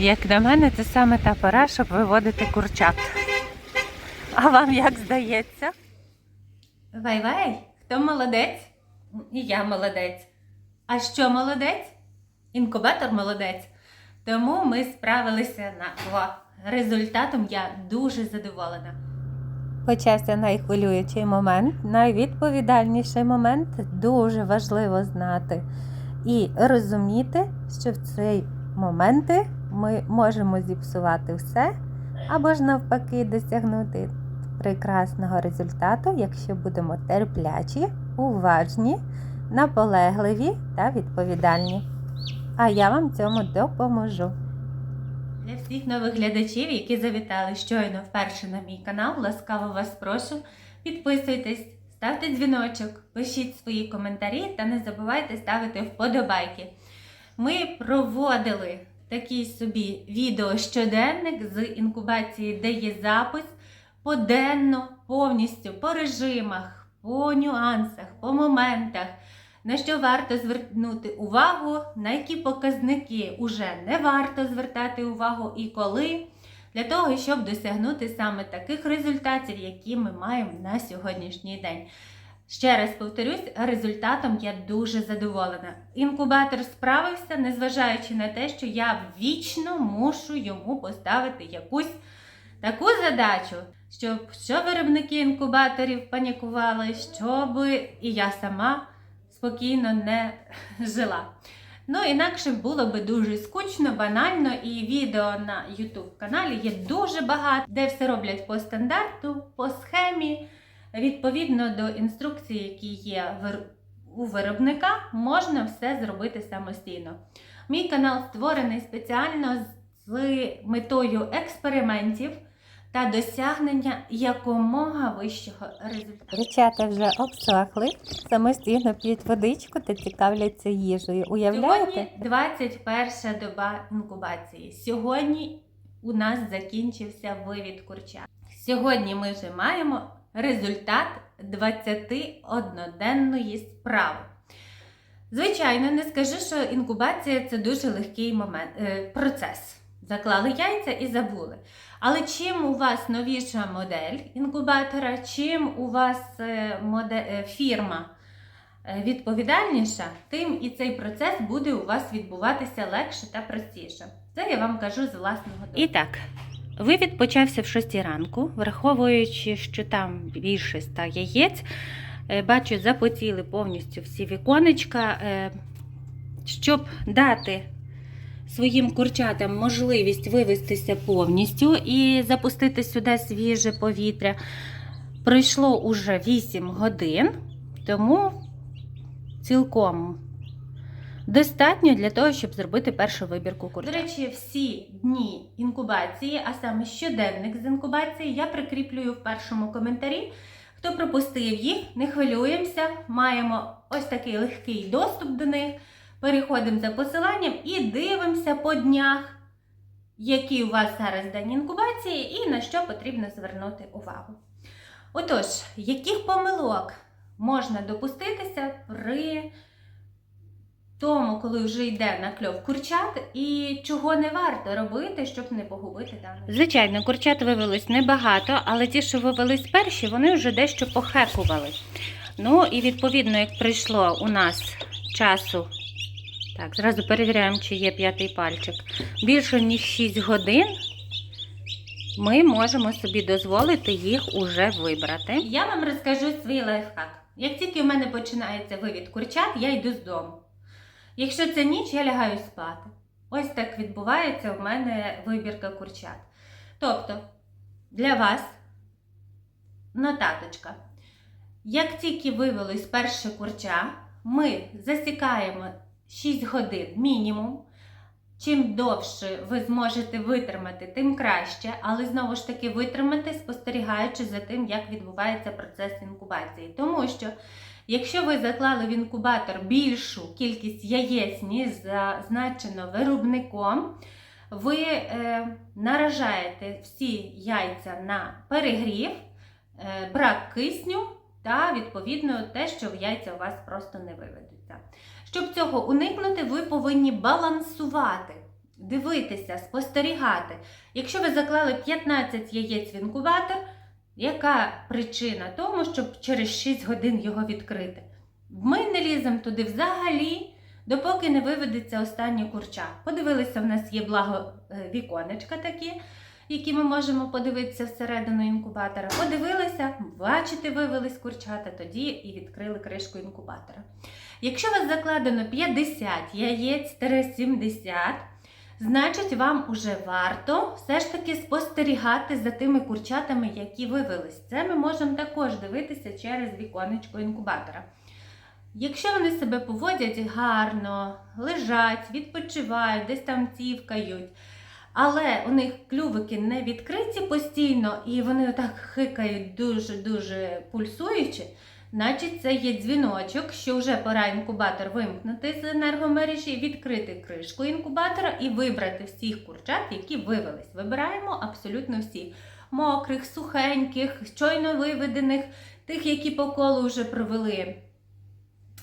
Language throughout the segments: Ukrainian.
Як на мене, це саме та пора, щоб виводити курчат. А вам як здається? Вай-вай, хто молодець? І я молодець. А що молодець? Інкубатор молодець. Тому ми справилися на два. Результатом я дуже задоволена. Почався найхвилюючий момент, найвідповідальніший момент. Дуже важливо знати і розуміти, що в цей моменти ми можемо зіпсувати все, або ж навпаки досягнути прекрасного результату, якщо будемо терплячі, уважні, наполегливі та відповідальні. А я вам цьому допоможу. Для всіх нових глядачів, які завітали щойно вперше на мій канал, ласкаво вас прошу. Підписуйтесь, ставте дзвіночок, пишіть свої коментарі та не забувайте ставити вподобайки. Ми проводили такий собі відео щоденник з інкубації, де є запис поденно, повністю по режимах, по нюансах, по моментах. На що варто звернути увагу, на які показники уже не варто звертати увагу і коли, для того, щоб досягнути саме таких результатів, які ми маємо на сьогоднішній день. Ще раз повторюсь, результатом я дуже задоволена. Інкубатор справився, незважаючи на те, що я вічно мушу йому поставити якусь таку задачу, щоб що виробники інкубаторів панікували, щоб і я сама спокійно не жила. Ну, інакше було би дуже скучно, банально, і відео на YouTube каналі є дуже багато, де все роблять по стандарту, по схемі. Відповідно до інструкцій, які є у виробника, можна все зробити самостійно. Мій канал створений спеціально з метою експериментів та досягнення якомога вищого результату. Дівчата вже обсохли, самостійно п'ють водичку та цікавляться їжею. Сьогодні 21 доба інкубації. Сьогодні у нас закінчився вивід курчат. Сьогодні ми вже маємо результат 21-денної справи. Звичайно, не скажу, що інкубація це дуже легкий момент, е, процес. Заклали яйця і забули. Але чим у вас новіша модель інкубатора, чим у вас е, моде- е, фірма відповідальніша, тим і цей процес буде у вас відбуватися легше та простіше. Це я вам кажу з власного досвіду. І так, вивід почався в 6 ранку, враховуючи, що там більше ста яєць. Е, Бачу, запотіли повністю всі віконечка. Е, Щоб дати своїм курчатам можливість вивестися повністю і запустити сюди свіже повітря. Пройшло уже 8 годин, тому цілком достатньо для того, щоб зробити першу вибірку курчат. До речі, всі дні інкубації, а саме щоденник з інкубації, я прикріплюю в першому коментарі. Хто пропустив їх, не хвилюємося. Маємо ось такий легкий доступ до них. Переходимо за посиланням і дивимося по днях, який у вас зараз день інкубації і на що потрібно звернути увагу. Отож, яких помилок можна допуститися при тому, коли вже йде на кльов курчат, і чого не варто робити, щоб не погубити даний? Звичайно, курчат вивелось небагато, але ті, що вивелись перші, вони вже дещо похекували. Ну і відповідно, як прийшло у нас часу так, зразу перевіряємо, чи є п'ятий пальчик. Більше ніж 6 годин ми можемо собі дозволити їх уже вибрати. Я вам розкажу свій лайфхак. Як тільки в мене починається вивід курчат, я йду з дому. Якщо це ніч, я лягаю спати. Ось так відбувається в мене вибірка курчат. Тобто, для вас нотаточка. Як тільки вивелось перше курча, ми засікаємо 6 годин мінімум. Чим довше ви зможете витримати, тим краще, але знову ж таки витримати, спостерігаючи за тим, як відбувається процес інкубації. Тому що, якщо ви заклали в інкубатор більшу кількість яєць, ніж зазначено виробником, ви е, наражаєте всі яйця на перегрів, е, брак кисню та, відповідно, те, що в яйця у вас просто не виведуться. Щоб цього уникнути, ви повинні балансувати дивитися, спостерігати. Якщо ви заклали 15 яєць в інкубатор, яка причина тому, щоб через 6 годин його відкрити? Ми не ліземо туди взагалі, допоки не виведеться останнє курча. Подивилися, в нас є благо е, віконечка такі, які ми можемо подивитися всередину інкубатора. Подивилися, бачите, вивелись курчата, тоді і відкрили кришку інкубатора. Якщо у вас закладено 50 яєць 70, значить вам уже варто все ж таки спостерігати за тими курчатами, які вивелись. Це ми можемо також дивитися через віконечко інкубатора. Якщо вони себе поводять гарно, лежать, відпочивають, десь там цівкають, але у них клювики не відкриті постійно і вони отак хикають дуже-дуже пульсуючи, значить це є дзвіночок, що вже пора інкубатор вимкнути з енергомережі, відкрити кришку інкубатора і вибрати всіх курчат, які вивелись. Вибираємо абсолютно всіх. Мокрих, сухеньких, щойно виведених, тих, які по колу вже провели.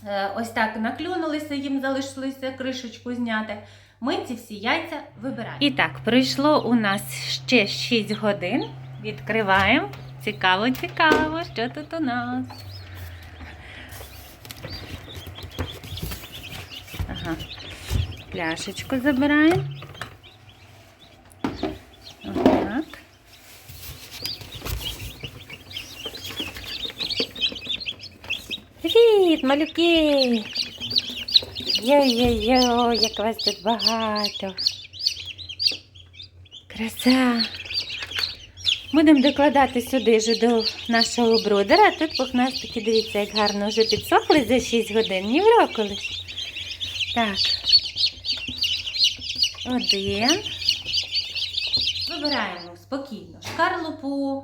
Е, Ось так наклюнулися, їм залишилося кришечку зняти. Ми ці всі яйця вибираємо. І так, пройшло у нас ще 6 годин. Відкриваємо. Цікаво, цікаво, що тут у нас. Ага. Пляшечку забираємо. Отак. Привіт, малюки! Йо-йо-йо, як вас тут багато. Краса. Будемо докладати сюди ж до нашого брудера. Тут пухнастики, дивіться, як гарно вже підсохли за 6 годин. Ні вроколи. Так. Один. Вибираємо спокійно шкарлупу,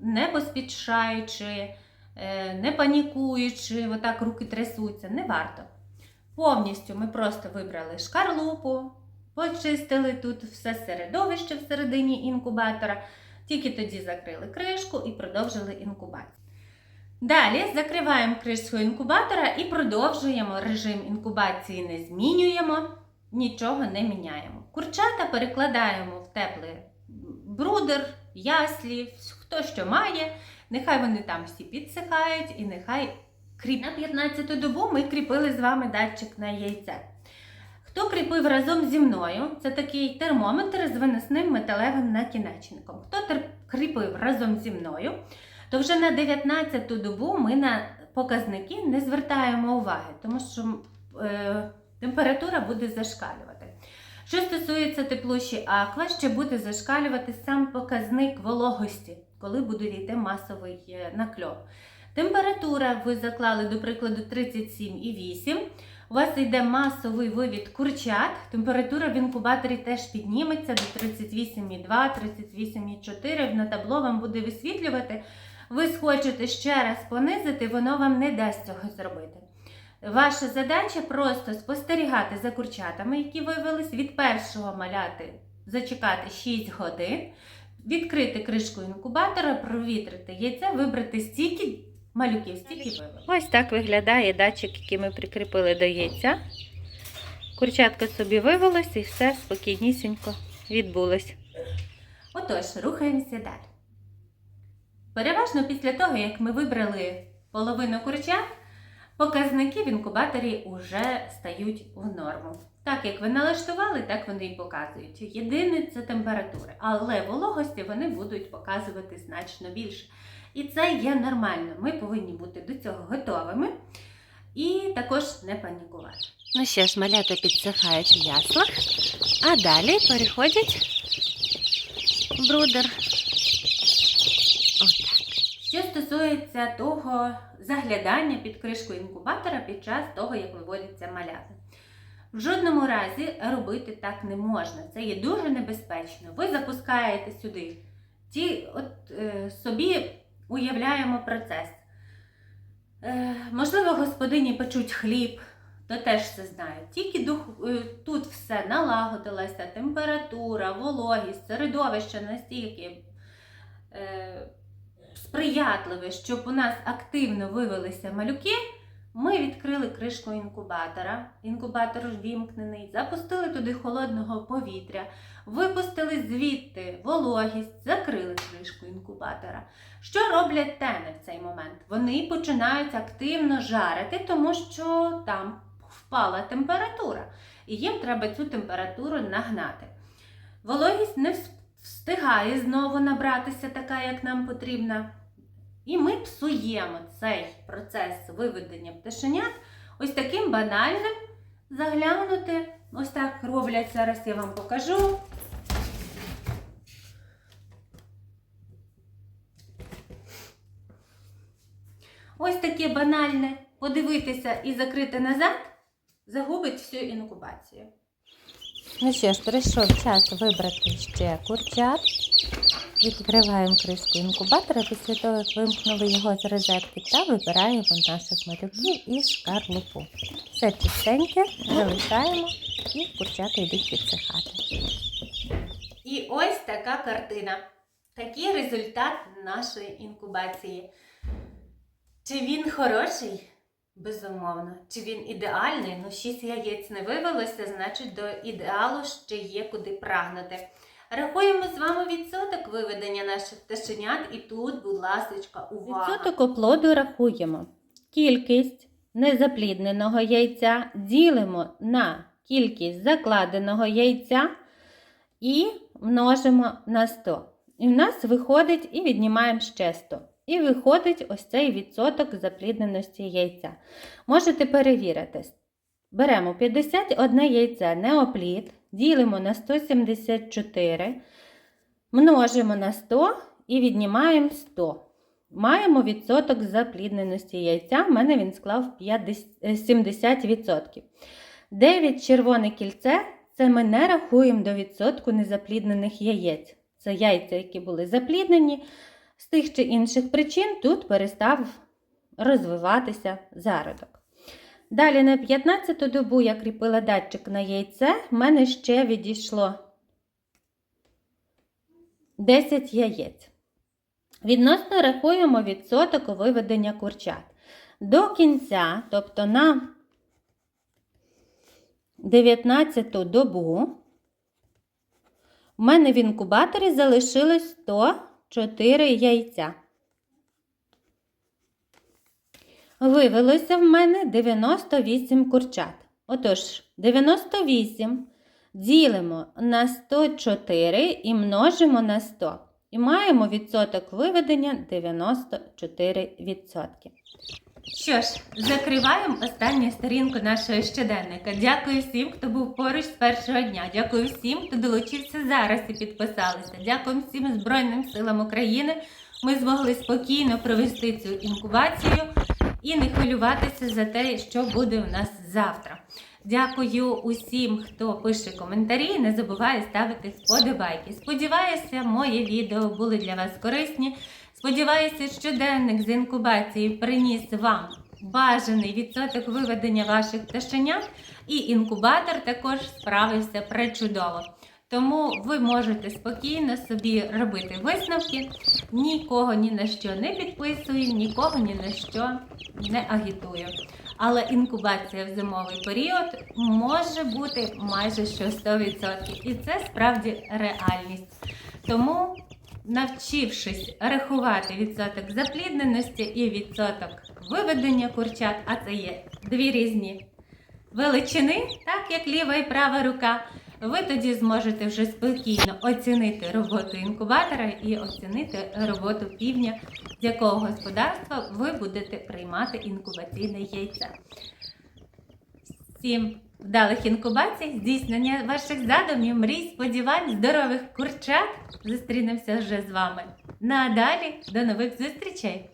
не поспішаючи, е, не панікуючи, отак руки трясуться, не варто. Повністю ми просто вибрали шкарлупу, почистили тут все середовище всередині інкубатора, тільки тоді закрили кришку і продовжили інкубацію. Далі закриваємо кришку інкубатора і продовжуємо режим інкубації, не змінюємо, нічого не міняємо. Курчата перекладаємо в теплий брудер, яслі, хто що має. Нехай вони там всі підсихають і нехай кріп. На 15 добу ми кріпили з вами датчик на яйце. Хто кріпив разом зі мною, це такий термометр з виносним металевим накінечником. Хто кріпив разом зі мною, то вже на 19 добу ми на показники не звертаємо уваги, тому що е, температура буде зашкалювати. Що стосується теплуші аква, ще буде зашкалювати сам показник вологості, коли буде йти масовий е, накльов. Температура ви заклали, до прикладу, 37,8. У вас йде масовий вивід курчат. Температура в інкубаторі теж підніметься до 38,2, 38,4. На табло вам буде висвітлювати. Ви схочете ще раз понизити, воно вам не дасть цього зробити. Ваша задача просто спостерігати за курчатами, які вивелись від першого маляти, зачекати 6 годин, відкрити кришку інкубатора, провітрити яйце, вибрати стільки малюків, стільки вивели. Ось так виглядає датчик, який ми прикріпили до яйця. Курчатка собі вивелось і все спокійнісінько відбулось. Отож, рухаємося далі. Переважно після того, як ми вибрали половину курчат, показники в інкубаторі вже стають в норму. Так як ви налаштували, так вони і показують. Єдине це температура, але вологості вони будуть показувати значно більше. І це є нормально. Ми повинні бути до цього готовими і також не панікувати. Ну що ж, малята підсихають в яслах, а далі переходять брудер. Отак. Що стосується того заглядання під кришку інкубатора під час того, як виводяться малята. В жодному разі робити так не можна. Це є дуже небезпечно. Ви запускаєте сюди ті, от е, собі уявляємо процес. Е, можливо, господині печуть хліб, то теж це знають. Тільки дух, е, тут все налагодилася, температура, вологість, середовище настільки е, сприятливе, щоб у нас активно вивелися малюки, Ми відкрили кришку інкубатора, інкубатор ввімкнений, запустили туди холодного повітря, випустили звідти вологість, закрили кришку інкубатора. Що роблять тени в цей момент? Вони починають активно жарити, тому що там впала температура, і їм треба цю температуру нагнати. Вологість не встигає знову набратися така, як нам потрібна. І ми псуємо цей процес виведення пташенят ось таким банальним заглянути. Ось так роблять зараз я вам покажу. Ось таке банальне подивитися і закрити назад загубить всю інкубацію. Ну що ж, прийшов час вибрати ще курчат. Відкриваємо кришку інкубатора після того, як вимкнули його з розетки, та вибираємо наших малюків і шкарлупу. Все чистеньке, залишаємо і курчата йдуть підсихати. І ось така картина. Такий результат нашої інкубації. Чи він хороший? Безумовно. Чи він ідеальний? Ну, шість яєць не вивелося, значить до ідеалу ще є куди прагнути. Рахуємо з вами відсоток виведення наших пташенят, і тут, будь ласка, увага. Відсоток оплоду рахуємо. Кількість незаплідненого яйця ділимо на кількість закладеного яйця і множимо на 100. І в нас виходить і віднімаємо ще 100. І виходить ось цей відсоток заплідненості яйця. Можете перевірити. Беремо 51 яйце неоплід, ділимо на 174, множимо на 100 і віднімаємо 100. Маємо відсоток заплідненості яйця. В мене він склав 50, е, 70%. 9 червоне кільце це ми не рахуємо до відсотку незапліднених яєць. Це яйця, які були запліднені. З тих чи інших причин тут перестав розвиватися зародок. Далі на 15-ту добу я кріпила датчик на яйце, в мене ще відійшло 10 яєць. Відносно рахуємо відсоток виведення курчат. До кінця, тобто на 19-ту добу, в мене в інкубаторі залишилось 104 яйця. Вивелося в мене 98 курчат. Отож, 98 ділимо на 104 і множимо на 100. І маємо відсоток виведення 94%. Що ж, закриваємо останню сторінку нашого щоденника. Дякую всім, хто був поруч з першого дня. Дякую всім, хто долучився зараз і підписалися. Дякую всім Збройним силам України. Ми змогли спокійно провести цю інкубацію і не хвилюватися за те, що буде у нас завтра. Дякую усім, хто пише коментарі. Не забуває ставити вподобайки. Сподіваюся, мої відео були для вас корисні. Сподіваюся, щоденник з інкубації приніс вам бажаний відсоток виведення ваших пташенят, і інкубатор також справився пречудово. Тому ви можете спокійно собі робити висновки, нікого ні на що не підписую, нікого ні на що не агітую. Але інкубація в зимовий період може бути майже що 100%. І це справді реальність. Тому, навчившись рахувати відсоток заплідненості і відсоток виведення курчат, а це є дві різні величини, так як ліва і права рука, ви тоді зможете вже спокійно оцінити роботу інкубатора і оцінити роботу півня, з якого господарства ви будете приймати інкубаційне яйце. Всім вдалих інкубацій, здійснення ваших задумів, мрій, сподівань, здорових курчат. Зустрінемося вже з вами. Надалі до нових зустрічей!